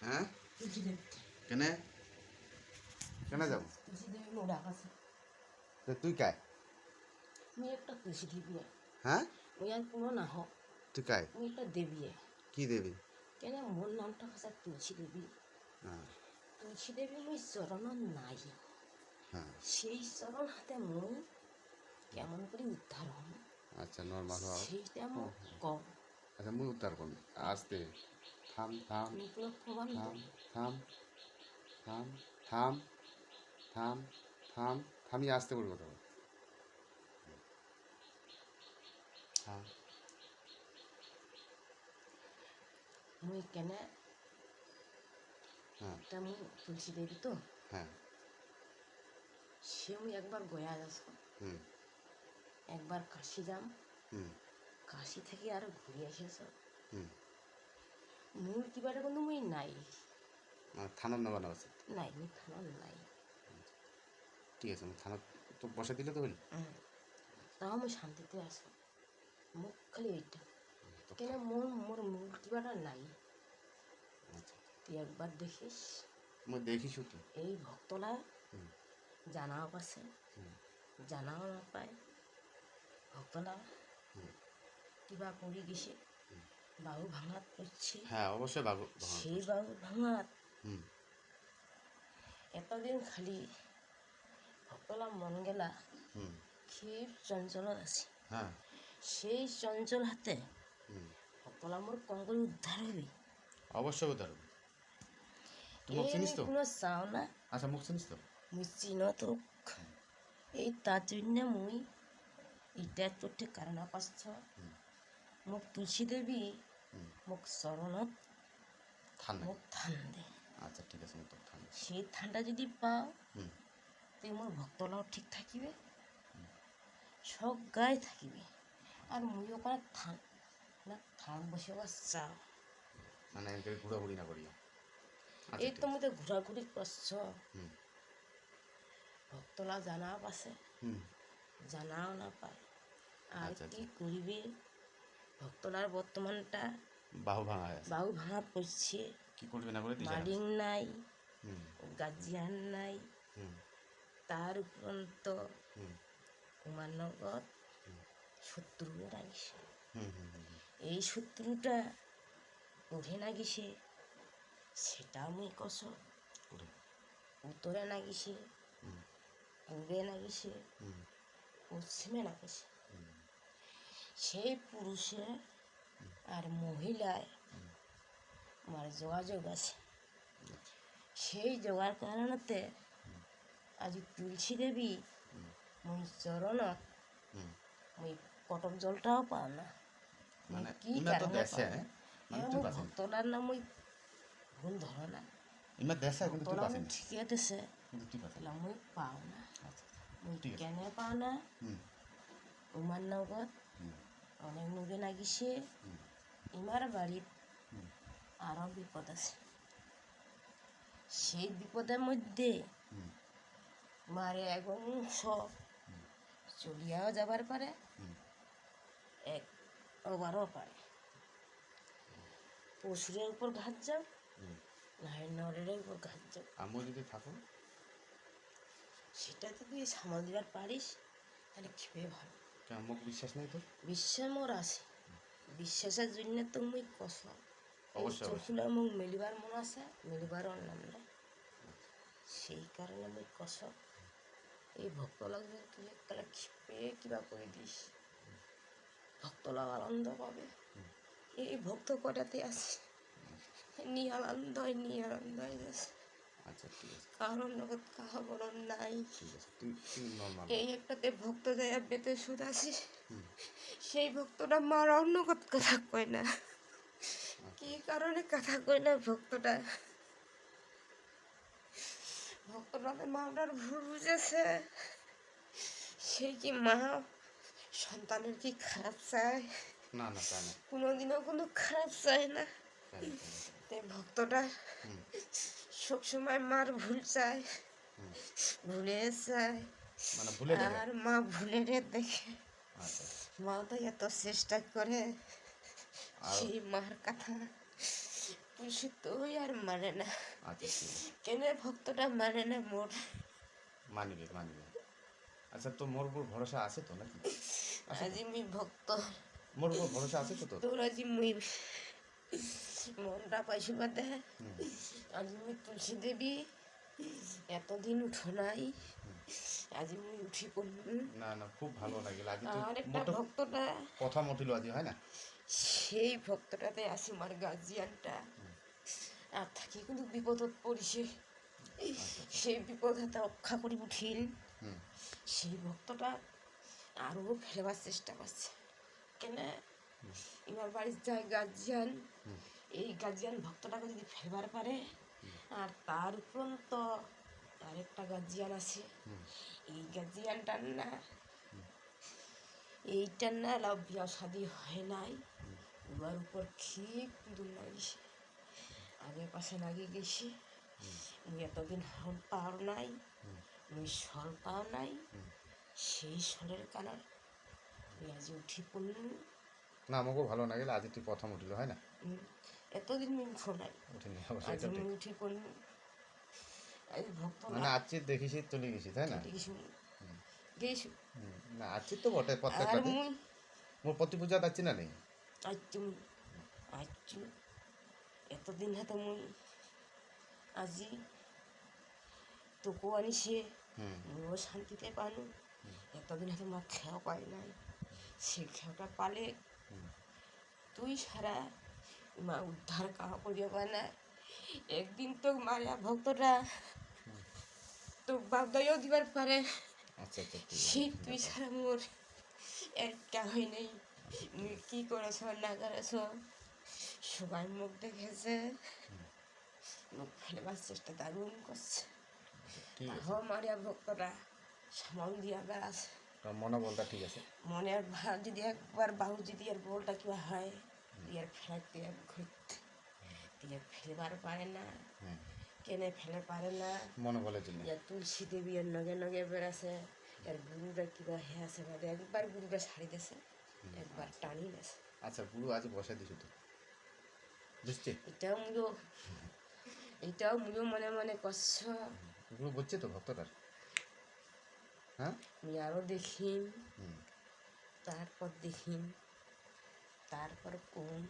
হ্যাঁ? কেনে? কেনে যাব? আছে। তুই কায়? হ্যাঁ? তুই কায়? দেবী। কি দেবী? কেন মোর নামটা আছে তুলসী দেবী? হ্যাঁ। তুলসী দেবী মুই চরণ নাই। হ্যাঁ। সেই চরণ হাতে মুই কেমন করে উদ্ধার হম আচ্ছা নর্মাল সেইটা কম। আচ্ছা উদ্ধার করুন। আসতে। থাম থাম থাম থাম থাম থাম থাম থাম থামি আসতে বলব তো হ্যাঁ মুই কেন হ্যাঁ এটা মুই তুলসী দেবী তো হ্যাঁ সে মুই একবার গয়া হুম একবার কাশি যাম কাশি থেকে আর ঘুরে এসেছ হুম মূল কিবাটা কিন্তু মুই নাই। আমার থানার নেওয়া নেওয়া নাই মুই থানার নাই। ঠিক আছে আমি থানা তো বসে দিলে তো হইল। তাও আমি শান্তিতে আছো। মুখ খালি ওইটা। তো কেন মোর মোর মূল কিবাটা নাই? আচ্ছা। তুই একবার দেখিস। মই দেখিছো তো। এই ভক্তলা জানাও আছে হুম জানাও নাপায় ভক্তলা। কিবা কৰি গেছে। বাহু ভাঙাত পড়ছে হ্যাঁ অবশ্যই বাবু হ্যাঁ। সেই বাহু ভাঙাত। এতদিন খালি ভক্তলা মন গেলা ক্ষীর চঞ্চলত আছে। হ্যাঁ। সেই চঞ্চল হাতে ভক্তলা মোর কম করে উদ্ধার হবে অবশ্যই উদ্ধার হবে তুই মুখ চিনিস তো? কোনো চাও না। আচ্ছা মুখ চিনিস তো? মুই চিন তোক এই তার জন্য মুই ইটা তোর ঠিক কারণ পাচ্ছ। মোক তুলসী দেবী হুম মোক চরণত ঠান্ডা। থান দে আচ্ছা ঠিক আছে মুখ ঠান্ডা। সেই ঠান্ডা যদি পাও তুই মোর ভক্তলাও ঠিক থাকিবে। সব গায়ে থাকিবে। আর মুই ওখানে থান না থান বসে আবার চাও মানে একে ঘোরাঘুরি না করিও। আচ্ছা এই তো মুই ঘোরাঘুরি করছ। হুম। ভক্তলা জানাও আছে হুম। জানাও না পায়। আর আচ্ছা, কি করিবে? ভক্তলার বর্তমানটা বাহু ভাঙা আছে। বাহু ভাঙা পড়ছে। কি করবে না করে তুই জানাস। মালিং নাই হুম। গাজিয়ান নাই হুম। তার উপরন্ত হুম। উমানগর শত্রু রাগিছে হুম হুম হুম হুম। এই শত্রুটা উঠে না গেছে সেটা মুই কস উত্তরে না গেছে হুম। পূর্বে না গেছে হুম। পশ্চিমে না গেছে। হুম। সেই পুরুষে আর মহিলায় আমার যোগাযোগ আছে। সেই যোগার কারণতে আজ তুলসী দেবী মুই চরণ হুম মুই কটক জলটাও পাও না। মুই মানে কি কারণে দেশে পাও না? মানে পাসেন ভক্তলার নাম মুই ভুল ধরো না ঠিকই দিছে মুই পাও না। মুই ঠিক আছে। কেন পাও না? উমার নগর অনেক নদী লাগিছে। ইমার বাড়িত হুম। আরও বিপদ আছে। সেই বিপদের মধ্যে মারে এক অংশ চলিয়াও যাবার পারে এক ওভারও পারে। পশুরের উপর ঘাত যাও হুম। না হয় নরের উপর ঘাত যাও আমিও যদি থাকো সেটা তো তুই সামাল দিবার পারিস তাহলে খেপে ভালো। কেন বিশ্বাস নেই তোর বিশ্বাস মোর আছে। বিশ্বাসের জন্য তো মুই অবশ্যই, চোখগুলো মোক মেলিবার মন আছে মেলিবার নাম নাই। সেই কারণে মই এই ভক্তলাগ যে তুই এককালে খেপে কিবা করে দিস। ভক্তলাগ আনন্দ পাবে। এই ভক্ত কটাতে আছে? নি আনন্দ নি আনন্দ যাচ্ছে আচ্ছা ঠিক আছে। কারণ নগদ কাহা বড় নাই। ঠিক আছে তুই তুই নর্মাল এই একটাতে ভক্ত যায় বেতে সুদ আছে সেই ভক্তটা মার অন্য কথা কয় না। কি কারণে কথা কয় না ভক্তটা? ভক্তটা মাটার ভুল বুঝেছে। সেই কি মা সন্তানের কি খারাপ চায়? না না কোনোদিনও কোনো খারাপ চায় না। ভক্তটা সবসময় মার ভুল চায় ভুলে চায়। মানে আর মা ভুলে রে দেখে আচ্ছা। মা তো এত চেষ্টা করে সেই মার কথা। তুলসী তো আর মানে না। আচ্ছা কেন ভক্তটা মানে না মোর? মানিবে মানিবে। আচ্ছা তো মোর উপর ভরসা আছে তো নাকি? আজি মুই ভক্ত। মোর উপর ভরসা আছে তো তোর আজি মুই মনটা পাইছো হুম। আজি মুই তুলসী দেবী এতদিন উঠো নাই। আজি মুই উঠি পড়লুম। না না খুব ভালো লাগিল। আজি আর একটা ভক্তটা। কথা মটিল আজি হয় না? সেই ভক্তটাতে আসি মার গার্জিয়ানটা। আর থাকি কিন্তু বিপদত পড়িছে। সেই বিপদ হাতে রক্ষা করি উঠিল। সেই ভক্তটা আরও ফেলবার চেষ্টা করছে। কেন? এবার বাড়ির যায় গার্জিয়ান। এই গার্জিয়ান ভক্তটাকে যদি ফেলবার পারে আর তার উপরন্ত আরেকটা গার্জিয়ান আছে। এই গার্জিয়ানটার না এইটার না লাভ বিয়া শাদি হয় নাই। উহার উপর খুব দূর লাগিছে আগে পাশে লাগিয়ে গেছি। মুই এতদিন হল পাও নাই। মুই সল পাও নাই। সেই সলের কারণ আজ উঠি পড়লু না আমাকেও ভালো লাগিল আজি তুই প্রথম উঠিল হয় না? এতদিন মুই উঠো নাই। উঠিনি আজ উঠি পড়লু আজ ভক্ত মানে আজকে দেখিস চলে গেছি তাই না? গেছু না আজকে তো বটে প্রত্যেকটা মোর প্রতি পূজা যাচ্ছি না নেই আজ আজ এতদিন হাতে মুই আজি তোকেও আনিছে। হুম। মুইও শান্তিতে পানু। এতদিন হাতে মা খেয়াও পাই নাই। সে খেয়াটা পালে তুই সারা মা উদ্ধার কাহা করিয়া পায় না একদিন তো মারিয়া ভক্তরা তো বাপদাইও দিবার পারে। আচ্ছা আচ্ছা তুই ছাড়া মোর একটা হয় নাই। কি করেছ না করেছ সবাই মুখ দেখেছে। মুখ ফেলবার চেষ্টা দারুণ করছে মারিয়া ভক্তরা সামাল দিয়া বেড়াছে মনোবলটা ঠিক আছে। মনের ভাব যদি একবার বাহু যদি আর বলটা কিবা হয়। ইয়ার ফেলাতে আর ঘুরতে। দিয়ে ফেলবার পারে না। কেনে ফেলে পারে না। মনোবলের জন্য ইয়া তুলসী দেবী এর নগে নগে বেড়াছে। এর গুরুটা কিবা হে আছে বাদে। একবার গুরুটা ছাড়ি দিছে একবার টানি দিছে আচ্ছা পুরো আজ বসে দিছো তো? বুঝছি এটাও মুলো এটাও মুলো মনে মনে কষ্ট এগুলো বুঝছে তো ভক্তটার? হ্যাঁ? আমি আরও দেখিম। তারপর দেখিম। তারপর কোন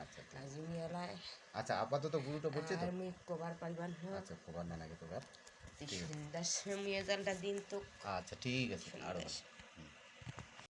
আচ্ছা ঠিক আছে। কাজী মেলায় আচ্ছা আপাতত গুরুটা বুঝছে তো? আর মুই কবার পারিবার না। আচ্ছা খবর না নাকি তোবার সন্ধ্যার সময় জালটা দিন তো। আচ্ছা ঠিক আছে। আরও সন্ধ্যার সময়।